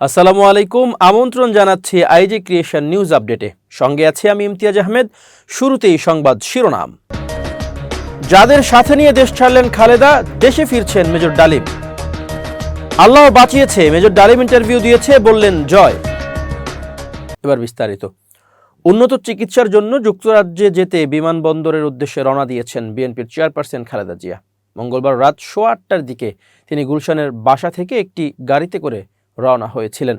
আসসালামু আলাইকুম, আমন্ত্রণ জানাচ্ছি আইজি ক্রিয়েশন নিউজ আপডেটে। সঙ্গে আছি আমি ইমতিয়াজ আহমেদ, শুরুতেই সংবাদ শিরোনাম। যাদের সাথে নিয়ে দেশ ছাড়লেন খালেদা, দেশে ফিরছেন মেজর ডালিম। আল্লাহ বাঁচিয়েছে, মেজর ডালিম ইন্টারভিউ দিয়েছে, বললেন জয়। এবার বিস্তারিত। উন্নত চিকিৎসার জন্য যুক্তরাজ্যে যেতে বিমানবন্দরের উদ্দেশ্যে রওনা দিয়েছেন বিএনপির চেয়ারপারসন খালেদা জিয়া। মঙ্গলবার রাত সোয়া আটটার দিকে তিনি গুলশানের বাসা থেকে একটি গাড়িতে করে রওনা হয়েছিলেন।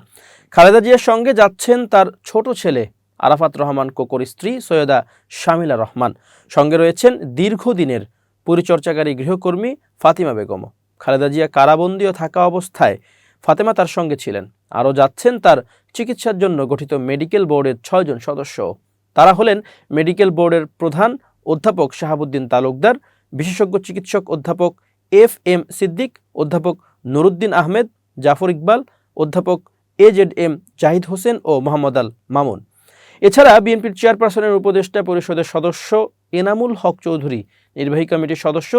খালেদা জিয়ার সঙ্গে যাচ্ছেন তার ছোট ছেলে আরাফাত রহমান কোকর স্ত্রী সৈয়দা শামিলা রহমান। সঙ্গে রয়েছেন দীর্ঘদিনের পরিচর্যাকারী গৃহকর্মী ফাতিমা বেগম খালেদা জিয়া কারাবন্দীও থাকা অবস্থায় ফাতেমা তার সঙ্গে ছিলেন। আরও যাচ্ছেন তার চিকিৎসার জন্য গঠিত মেডিকেল বোর্ডের ছয়জন সদস্য। তারা হলেন মেডিকেল বোর্ডের প্রধান অধ্যাপক শাহাবুদ্দিন তালুকদার, বিশেষজ্ঞ চিকিৎসক অধ্যাপক এফ এম সিদ্দিক, অধ্যাপক নুরুদ্দিন আহমেদ, জাফর ইকবাল অধ্যাপক A Z M Zahid Hossain ও মোহাম্মদ আল মামুন। এছাড়া বিএনপির চেয়ারপারসনের উপদেষ্টা পরিষদের সদস্য এনামুল হক চৌধুরী, নির্বাহী কমিটির সদস্য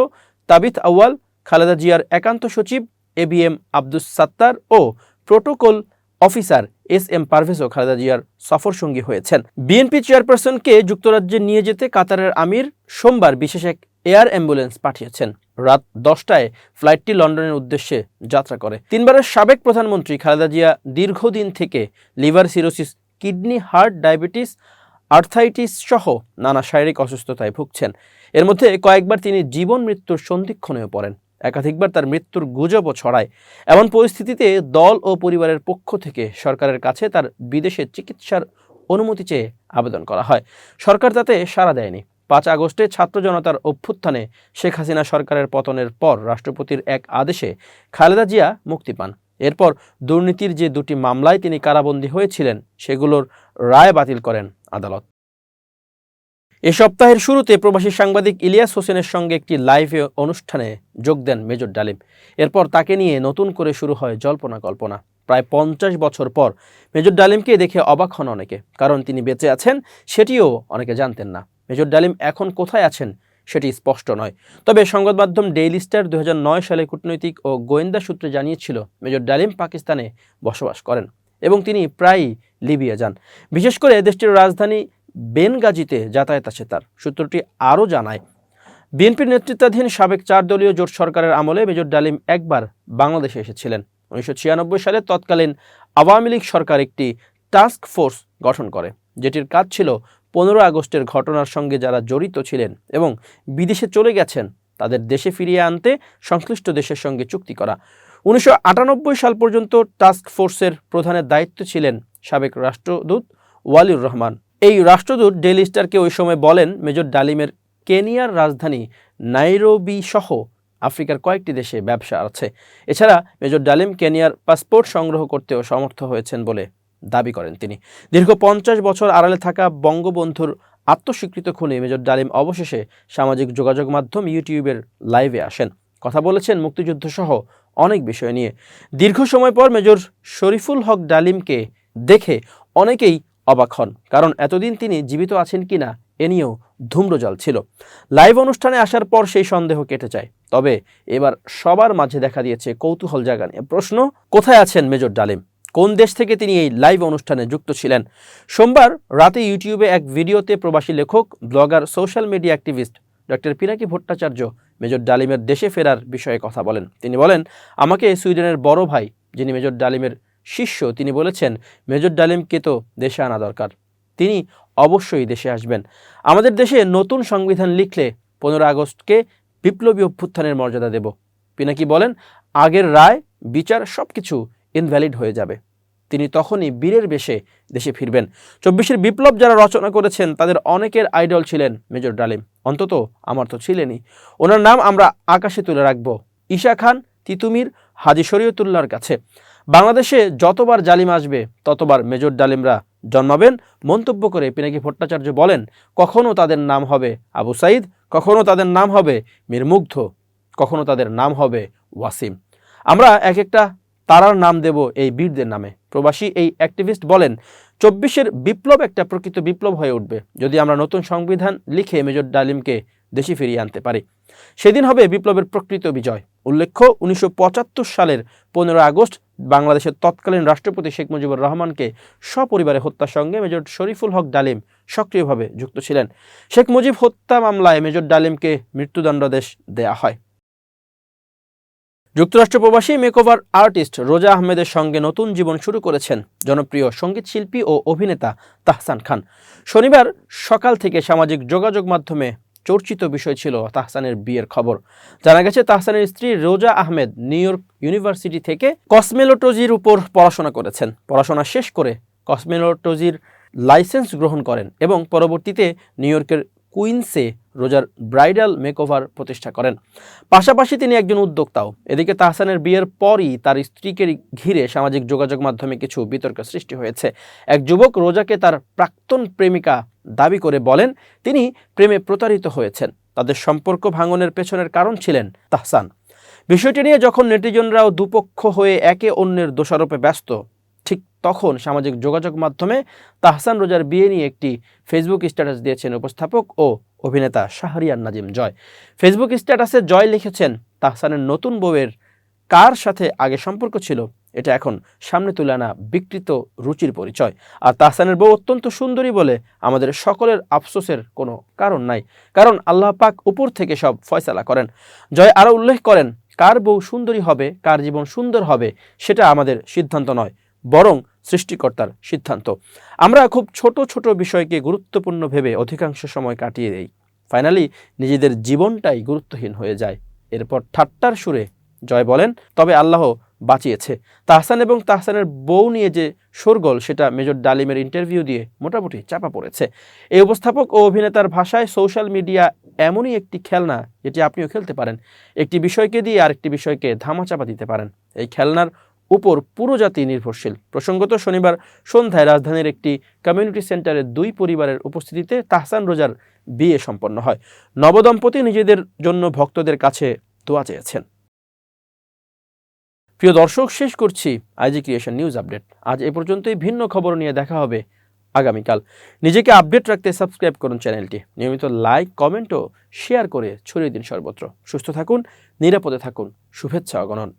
তাবিত আউয়াল, খালেদা জিয়ার একান্ত সচিব A B M Abdus Sattar O protocol officer S M পারভেজও খালেদা জিয়ার সফর সঙ্গী হয়েছেন। বিএনপি চেয়ারপারসনকে যুক্তরাজ্যে নিয়ে যেতে কাতারের আমির সোমবার বিশেষ এক এয়ার অ্যাম্বুলেন্স পাঠিয়েছেন। রাত দশটায় ফ্লাইটটি লন্ডনের উদ্দেশ্যে যাত্রা করে। তিনবারের সাবেক প্রধানমন্ত্রী খালেদা জিয়া দীর্ঘদিন থেকে liver cirrhosis, kidney, heart, diabetes arthritis সহ নানা শারীরিক অসুস্থতায় ভুগছেন। এর মধ্যে কয়েকবার তিনি জীবন মৃত্যুর সন্ধিক্ষণেও পড়েন। একাধিকবার তার মৃত্যুর গুজবও ছড়ায়। এমন পরিস্থিতিতে দল ও পরিবারের পক্ষ থেকে সরকারের কাছে তার বিদেশে চিকিৎসার অনুমতি চেয়ে আবেদন করা হয়। সরকার তাতে সাড়া দেয়নি। পাঁচ আগস্টে ছাত্র জনতার অভ্যুত্থানে শেখ হাসিনা সরকারের পতনের পর রাষ্ট্রপতির এক আদেশে খালেদা জিয়া মুক্তি পান। এরপর দুর্নীতির যে দুটি মামলায় তিনি কারাবন্দী হয়েছিলেন, সেগুলোর রায় বাতিল করেন আদালত। এ সপ্তাহের শুরুতে প্রবাসী সাংবাদিক ইলিয়াস হোসেনের সঙ্গে একটি লাইভ অনুষ্ঠানে যোগ দেন মেজর ডালিম। এরপর তাকে নিয়ে নতুন করে শুরু হয় জল্পনা কল্পনা। প্রায় পঞ্চাশ বছর পর মেজর ডালিমকে দেখে অবাক হন অনেকে, কারণ তিনি বেঁচে আছেন সেটিও অনেকে জানতেন না। মেজর ডালিম এখন কোথায় আছেন সেটি স্পষ্ট নয়। তবে সংবাদ মাধ্যম ডেইলি স্টার দু হাজার নয় সালে কূটনৈতিক ও গোয়েন্দা সূত্রে জানিয়েছিল, মেজর ডালিম পাকিস্তানে বসবাস করেন এবং তিনি প্রায়ই লিবিয়া যান। বিশেষ করে দেশটির রাজধানী বেনগাজিতে যাতায়াত আছে তার, সূত্রটি আরও জানায়। বিএনপির নেতৃত্বাধীন সাবেক চার দলীয় জোট সরকারের আমলে মেজর ডালিম একবার বাংলাদেশে এসেছিলেন। উনিশশো ছিয়ানব্বই সালে তৎকালীন আওয়ামী লীগ সরকার একটি টাস্ক ফোর্স গঠন করে। যেটির কাজ ছিল পনেরো আগস্টের ঘটনার সঙ্গে যারা জড়িত ছিলেন এবং বিদেশে চলে গেছেন, তাদের দেশে ফিরিয়ে আনতে সংশ্লিষ্ট দেশের সঙ্গে চুক্তি করা। উনিশশো আটানব্বই সাল পর্যন্ত টাস্ক ফোর্সের প্রধানের দায়িত্ব ছিলেন সাবেক রাষ্ট্রদূত ওয়ালিউর রহমান। এই রাষ্ট্রদূত ডেইলি স্টারকে ওই সময় বলেন, মেজর ডালিমের কেনিয়ার রাজধানী নাইরোবি সহ আফ্রিকার কয়েকটি দেশে ব্যবসা আছে। এছাড়া মেজর ডালিম কেনিয়ার পাসপোর্ট সংগ্রহ করতেও সমর্থ হয়েছেন বলে দাবি করেন তিনি। দীর্ঘ পঞ্চাশ বছর আড়ালে থাকা বঙ্গবন্ধুর আত্মস্বীকৃত খুনে মেজর ডালিম অবশেষে সামাজিক যোগাযোগ মাধ্যম ইউটিউবের লাইভে আসেন। কথা বলেছেন মুক্তিযুদ্ধ সহ অনেক বিষয় নিয়ে। দীর্ঘ সময় পর মেজর শরীফুল হক ডালিমকে দেখে অনেকেই অবাক হন, কারণ এতদিন তিনি জীবিত আছেন কিনা এ নিয়েও ধূম্রজাল ছিল। লাইভ অনুষ্ঠানে আসার পর সেই সন্দেহ কেটে যায়। তবে এবার সবার মাঝে দেখা দিয়েছে কৌতূহল জাগা নিয়ে প্রশ্ন, কোথায় আছেন মেজর ডালিম? কোন দেশ থেকে তিনি এই লাইভ অনুষ্ঠানে যুক্ত ছিলেন? সোমবার রাতে ইউটিউবে এক ভিডিওতে প্রবাসী লেখক, blogger, social media activist doctor Pinaki Bhattacharya major ডালিমের দেশে ফেরার বিষয়ে কথা বলেন। তিনি বলেন, আমাকে সুইডেনের বড় ভাই, যিনি মেজর ডালিমের শিষ্য, তিনি বলেছেন, মেজর ডালিমকে তো দেশে আনা দরকার। তিনি অবশ্যই দেশে আসবেন। আমাদের দেশে নতুন সংবিধান লিখলে পনেরো আগস্টকে বিপ্লবী অভ্যুত্থানের মর্যাদা দেব। পিনাকি বলেন, আগের রায়, বিচার সব কিছু ইনভ্যালিড হয়ে যাবে। তিনি তখনই বীরের বেশে দেশে ফিরবেন। চব্বিশের বিপ্লব যারা রচনা করেছেন, তাদের অনেকের আইডল ছিলেন মেজর ডালিম। অন্তত আমার তো ছিলেনই। ওনার নাম আমরা আকাশে তুলে রাখব। ঈশা খান, তিতুমির, হাজি শরীয়তুল্লাহর কাছে। বাংলাদেশে যতবার জালিম আসবে, ততবার মেজর ডালিমরা জন্মাবেন। মন্তব্য করে পিনাকি ভট্টাচার্য বলেন, কখনো তাদের নাম হবে আবু সাইদ, কখনো তাদের নাম হবে মীর মুগ্ধ, কখনো তাদের নাম হবে ওয়াসিম। আমরা এক একটা তারার নাম দেব এই বীরদের নামে। প্রবাসী এই অ্যাক্টিভিস্ট বলেন, চব্বিশের বিপ্লব একটা প্রকৃত বিপ্লব হয়ে উঠবে। যদি আমরা নতুন সংবিধান লিখে মেজর ডালিমকে দেশে ফিরিয়ে আনতে পারি। সেদিন হবে বিপ্লবের প্রকৃত বিজয়। উল্লেখ্য, উনিশশো পঁচাত্তর সালের পনেরো আগস্ট বাংলাদেশের তৎকালীন রাষ্ট্রপতি শেখ মুজিবুর রহমানকে সপরিবারে হত্যার সঙ্গে মেজর শরীফুল হক ডালিম সক্রিয়ভাবে যুক্ত ছিলেন। শেখ মুজিব হত্যা মামলায় মেজর ডালিমকে মৃত্যুদণ্ডাদেশ দেয়া হয়। যুক্তরাষ্ট্র প্রবাসী মেকওভার আর্টিস্ট রোজা আহমেদের সঙ্গে নতুন জীবন শুরু করেছেন জনপ্রিয় সংগীত শিল্পী ও অভিনেতা তাহসান খান। শনিবার সকাল থেকে সামাজিক যোগাযোগ মাধ্যমে চর্চিত বিষয় ছিল তাহসানের বিয়ের খবর। জানা গেছে, তাহসানের স্ত্রী রোজা আহমেদ নিউ ইয়র্ক ইউনিভার্সিটি থেকে কসমেলোটজির উপর পড়াশোনা করেছেন। পড়াশোনা শেষ করে কসমেলোটজির লাইসেন্স গ্রহণ করেন এবং পরবর্তীতে নিউ ইয়র্কের কুইন্সে রোজার ব্রাইডাল মেকওভার প্রতিষ্ঠা করেন। পাশাপাশি তিনি একজন উদ্যোক্তাও। এদিকে তাহসানের বিয়ের পরই তার স্ত্রীকে ঘিরে সামাজিক যোগাযোগ মাধ্যমে কিছু বিতর্ক সৃষ্টি হয়েছে। এক যুবক রোজাকে তার প্রাক্তন প্রেমিকা দাবি করে বলেন, তিনি প্রেমে প্রতারিত হয়েছেন। তাদের সম্পর্ক ভাঙনের পেছনের কারণ ছিলেন তাহসান। বিষয়টি নিয়ে যখন নেটিজনরাও দুপক্ষ হয়ে একে অন্যের দোষারোপে ব্যস্ত, ঠিক তখন সামাজিক যোগাযোগ মাধ্যমে তাহসান রোজার বিয়ে নিয়ে একটি ফেসবুক স্ট্যাটাস দিয়েছেন উপস্থাপক ও অভিনেতা শাহরিয়ার নাজিম জয়। ফেসবুক স্ট্যাটাসে জয় লিখেছেন তাহসানের নতুন বউয়ের। কার সাথে আগে সম্পর্ক ছিল? এটা এখন সামনে তুলে আনা বিকৃত রুচির পরিচয়। আর তাহসানের বউ অত্যন্ত সুন্দরী বলে আমাদের সকলের আফসোসের কোনো কারণ নাই। কারণ আল্লাহ পাক উপর থেকে সব ফয়সালা করেন। জয় আরও উল্লেখ করেন, কার বউ সুন্দরী হবে, কার জীবন সুন্দর হবে, সেটা আমাদের সিদ্ধান্ত নয়। বরং সৃষ্টিকর্তার সিদ্ধান্ত। আমরা খুব ছোট ছোট বিষয়কে গুরুত্বপূর্ণ ভেবে অধিকাংশ সময় কাটিয়ে দেই। ফাইনালি নিজেদের জীবনটাই গুরুত্বহীন হয়ে যায়। এরপর ঠাট্টার সুরে জয় বলেন, তবে আল্লাহ বাঁচিয়েছে। তাহসান এবং তাহসানের বউ নিয়ে যে শোরগোল, সেটা মেজর ডালিমের ইন্টারভিউ দিয়ে মোটামুটি চাপা পড়েছে। এই উপস্থাপক ও অভিনেতার ভাষায় সোশ্যাল মিডিয়া এমনই একটি খেলনা, যেটি আপনিও খেলতে পারেন। একটি বিষয়কে দিয়ে আরেকটি বিষয়কে ধামাচাপা দিতে পারেন। এই খেলনার উপর পুরো জাতি নির্ভরশীল। প্রসঙ্গত শনিবার সন্ধ্যায় রাজধানীর একটি কমিউনিটি সেন্টারে দুই পরিবারের উপস্থিতিতে তাহসান রোজার বিয়ে সম্পন্ন হয়। নবদম্পতি নিজেদের জন্য ভক্তদের কাছে দোয়া চেয়েছেন। প্রিয় দর্শক, শেষ করছি আইজি ক্রিয়েশন নিউজ আপডেট। আজ এ পর্যন্তই ভিন্ন খবর নিয়ে দেখা হবে আগামীকাল। নিজেকে আপডেট রাখতে সাবস্ক্রাইব করুন চ্যানেলটি। নিয়মিত লাইক, কমেন্ট ও শেয়ার করে ছড়িয়ে দিন সর্বত্র। সুস্থ থাকুন, নিরাপদে থাকুন। শুভেচ্ছা, অগণন।